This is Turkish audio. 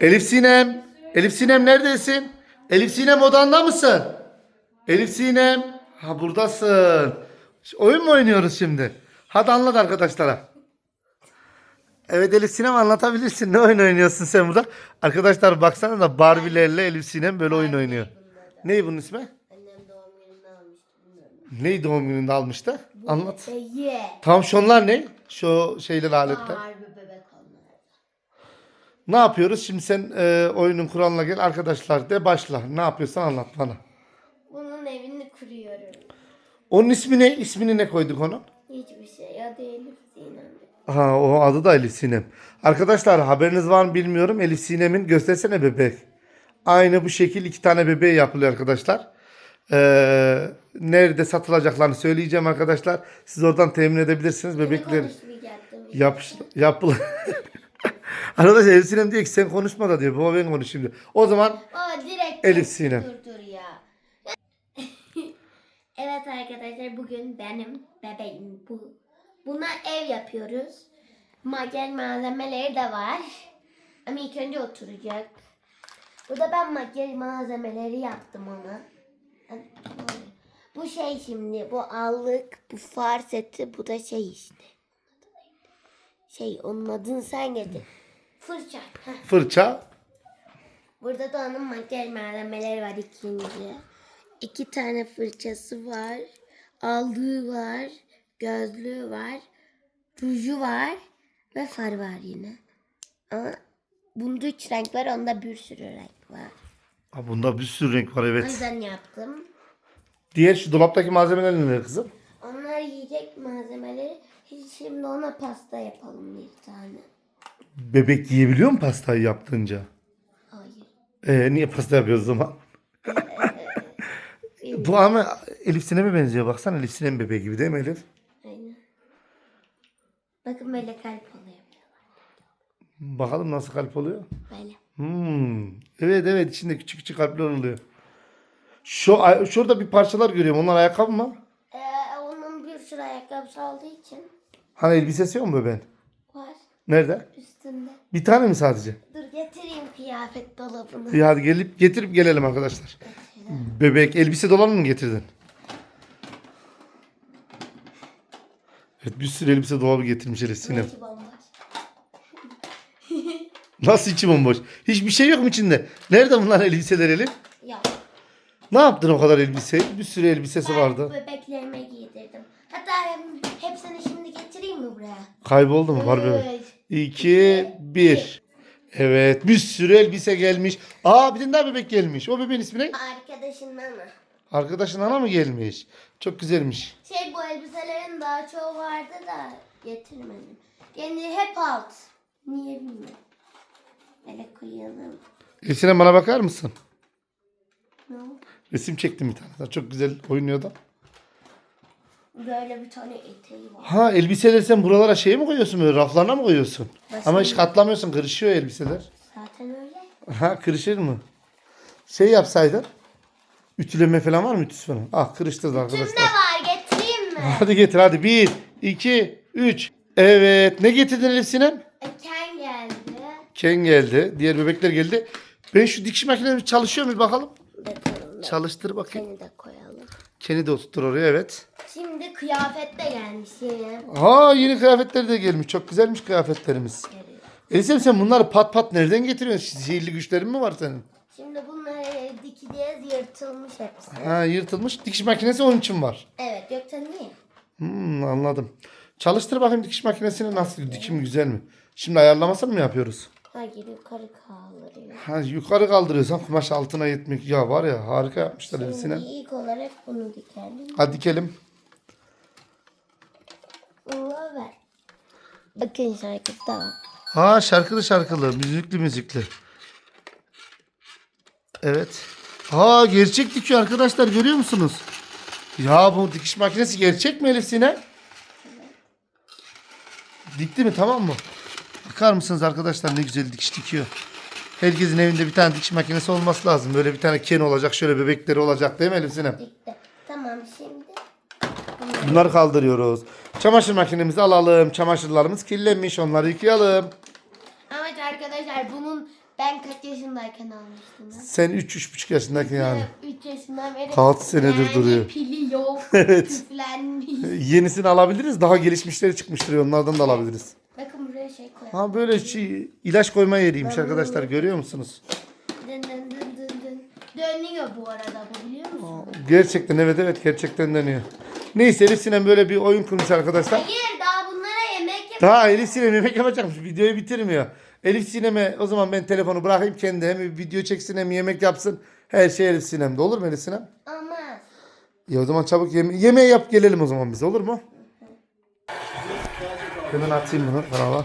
Elif Sinem. Elif Sinem neredesin? Elif Sinem odanda mısın? Elif Sinem. Ha buradasın. Oyun mu oynuyoruz şimdi? Hadi anlat arkadaşlara. Evet Elif Sinem anlatabilirsin. Ne oyun oynuyorsun sen burada? Arkadaşlar baksana da Barbie'lerle Elif Sinem böyle oyun oynuyor. Ney bunun ismi? Annem doğum gününde almıştı bilmiyorum. Neyi doğum gününde almıştı? Anlat. Ye. Tamam şunlar ne? Şu şeyler aletler. Ne yapıyoruz? Şimdi sen e, oyunun kuralına gel. Arkadaşlar de başla. Ne yapıyorsan anlat bana. Bunun evini kuruyorum. Onun ismi ne? İsmini ne koyduk onun? Hiçbir şey. Adı Elif Sinem. Ha o adı da Elif Sinem. Arkadaşlar haberiniz var mı bilmiyorum. Elif Sinem'in göstersene bebek. Aynı bu şekil iki tane bebeği yapılıyor arkadaşlar. Ee, nerede satılacaklarını söyleyeceğim arkadaşlar. Siz oradan temin edebilirsiniz bebekleri. Konuşmayacaktım. Yapış, yapıl. Arkadaşlar Elif Sinem diyor ki sen konuşma da diyor. Baba ben konuşayım diyor. O zaman Aa direkt. Elif Sinem. Dur dur ya. evet arkadaşlar bugün benim bebeğim bu. Buna ev yapıyoruz. Makyaj malzemeleri de var. Ama ilk önce oturacak. Burada ben makyaj malzemeleri yaptım ona. Bu şey şimdi bu allık, bu far seti, bu da şey işte. Şey onun adını sen getir. Fırça. Fırça. Burada da onun makyaj malzemeleri var ikinci. İki tane fırçası var. Aldığı var. Gözlüğü var. Ruju var. Ve far var yine. Ama bunda üç renk var. Onda bir sürü renk var. Ha, bunda bir sürü renk var O evet. yüzden yaptım. Diğer şu dolaptaki malzemeler neler kızım? Onlar yiyecek malzemeleri. Şimdi ona pasta yapalım bir tane. Bebek yiyebiliyor mu pastayı yaptığınca? Hayır. Ee, niye pasta yapıyoruz o zaman? Bu ama Elif Sinem'e benziyor. Baksana Elif Sinem bebeği gibi değil mi Elif? Aynen. Bakın böyle kalp oluyor. Bakalım nasıl kalp oluyor. Böyle. Hmm. Evet evet içinde küçük küçük kalpler oluyor. Şu şurada bir parçalar görüyorum. Onlar ayakkabı mı? Ee, onun bir sürü ayakkabısı olduğu için Hani elbisesi yok mu bebeğin? Nerede? üstünde. Bir tane mi sadece? Dur getireyim kıyafet dolabını. İyi hadi gelip getirip gelelim arkadaşlar. Bebek elbise dolabı mı getirdin? Evet bir sürü elbise dolabı getirmiş Elif Sinem. Nasıl içi bomboş? Hiçbir şey yok mu içinde? Nerede bunlar elbiseler Elif? Ne yaptın o kadar elbise? Bir sürü elbisesi Ben vardı. bebeklerime giydirdim. Hatta hepsini şimdi getireyim mi buraya? Kayboldu mu? Var bebek. Üç. 2, 1. Evet bir sürü elbise gelmiş. Aa bir tane daha bebek gelmiş. O bebeğin ismi ne? Arkadaşımdan mı? Arkadaşın ana mı gelmiş? Çok güzelmiş. Şey bu elbiselerin daha çoğu vardı da getirmedim. Yani hep alt. Niye bilmiyorum. Böyle koyalım. Elif Sinem bana bakar mısın? Ne oldu? Resim çektim bir tane. Çok güzel oynuyor da. Böyle bir tane eteği var. Ha elbiseleri sen buralara şey mi koyuyorsun böyle raflarına mı koyuyorsun? Başka Ama hiç katlamıyorsun kırışıyor elbiseler. Zaten öyle. Ha kırışır mı? Şey yapsaydın. Ütüleme falan var mı ütüsü falan? Ah kırıştırdı arkadaşlar. ne var getireyim mi? Hadi getir hadi. Bir, iki, üç. Evet. Ne getirdin Elif Sinem? Eken geldi. Ken geldi. Diğer bebekler geldi. Ben şu dikiş makinemiz çalışıyor mu bakalım. Bakalım. Çalıştır bakayım. Seni de koyalım. Ken'i de oturtur oraya evet. Şimdi kıyafet de gelmiş yine. Ha yeni kıyafetler de gelmiş. Çok güzelmiş kıyafetlerimiz. Evet. Elif Sinem sen bunları pat pat nereden getiriyorsun? Sihirli güçlerin mi var senin? Şimdi bunlar dikiliğe yırtılmış hepsi. Ha yırtılmış. Dikiş makinesi onun için var. Evet yoksa niye? Hmm, anladım. Çalıştır bakayım dikiş makinesini nasıl? Dikim güzel mi? Şimdi ayarlamasını mı yapıyoruz? Yukarı kaldırıyor. Ha, yukarı kaldırıyorsan kumaş altına yetmek. Ya var ya harika yapmışlar Şimdi Sinem. ilk olarak bunu dikelim. Hadi dikelim. Allah ver. Bakın şarkıda var. Ha şarkılı şarkılı, müzikli müzikli. Evet. Ha gerçek dikiyor arkadaşlar görüyor musunuz? Ya bu dikiş makinesi gerçek mi Elif Sinem? Dikti mi tamam mı? Bakar mısınız arkadaşlar ne güzel dikiş dikiyor. Herkesin evinde bir tane dikiş makinesi olması lazım. Böyle bir tane Ken olacak, şöyle bebekleri olacak değil mi Elif Sinem? Tamam şimdi. Bunları kaldırıyoruz. Çamaşır makinemizi alalım. Çamaşırlarımız kirlenmiş. Onları yıkayalım. Evet arkadaşlar bunun Ben kaç yaşındayken almıştım ben? Sen 3-3,5 yaşındayken yani. 3 yaşından beri. Kaç senedir yani duruyor. pili yok. Evet. Küflenmiş. Yenisini alabiliriz. Daha gelişmişleri çıkmıştır. Onlardan da alabiliriz. Bakın buraya şey koy. Ha böyle şey, ilaç koyma yeriymiş arkadaşlar. Görüyor musunuz? Dın dın dın dın dın. Dönüyor bu arada bu biliyor musun? Gerçekten evet evet gerçekten dönüyor. Neyse Elif Sinem böyle bir oyun kurmuş arkadaşlar. Hayır daha bunlara yemek yap. Daha Elif Sinem yemek yapacakmış. Videoyu bitirmiyor. Elif Sinem'e o zaman ben telefonu bırakayım kendi hem bir video çeksin hem yemek yapsın. Her şey Elif Sinem'de olur mu Elif Sinem? Olmaz. Ya o zaman çabuk yeme yemeği yap gelelim o zaman bize olur mu? Hemen atayım bunu kanala.